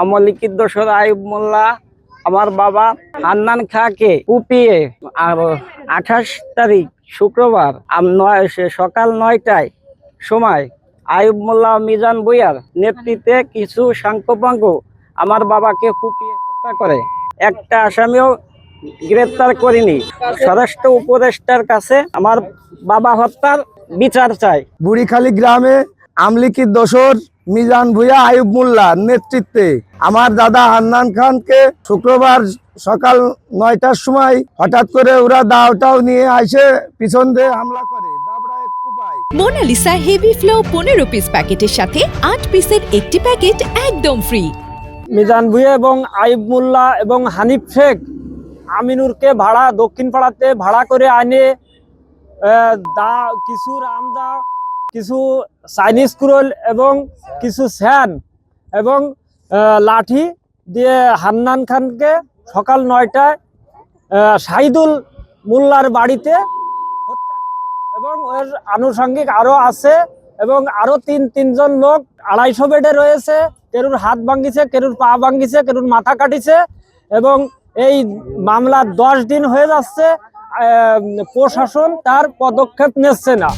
আমার লিখিত দোসর আইব মোল্লা, আমার বাবা হান্নান খাকে কুপিয়ে আঠাশ তারিখ শুক্রবার নয় সকাল নয়টায় সময় আইব মোল্লা মিজান বইয়ার নেতৃত্বে কিছু সাংকপাঙ্গ আমার বাবাকে কুপিয়ে হত্যা করে। একটা আসামিও গ্রেপ্তার করিনি। স্বরাষ্ট্র উপদেষ্টার কাছে আমার বাবা হত্যার বিচার চাই। বুড়িখালী গ্রামে আমলিকি দোসর মিজান ভুইয়া আয়ুব মোল্লার নেতৃত্বে। আমার দাদা হান্নান খানকে শুক্রবার সকাল নয়টার সময় হঠাৎ করে ওরা দাওটাও নিয়ে আসে পিছন দিয়ে হামলা করে। মোনালিসা হেভি ফ্লো পনেরো পিস প্যাকেটের সাথে আট পিসের একটি প্যাকেট একদম ফ্রি মিজান ভুঁইয়া এবং আইব মোল্লা এবং হানিফ শেখ আমিনুরকে ভাড়া দক্ষিণ পাড়াতে ভাড়া করে আনে আহ, দা কিছু রামদা কিছু চাইনিজ কুরল এবং কিছু স্যান এবং লাঠি দিয়ে হান্নান খানকে সকাল নয়টায় শাহিদুল মোল্লার বাড়িতে এবং এর আনুষঙ্গিক আরও আছে এবং আরও তিন, তিনজন লোক আড়াইশো বেডে রয়েছে। কেরুর হাত ভাঙ্গিছে কেরুর পা ভাঙ্গিছে কেরুর মাথা কাটিছে এবং এই মামলা দশ দিন হয়ে যাচ্ছে। প্রশাসন তার পদক্ষেপ নিচ্ছে না।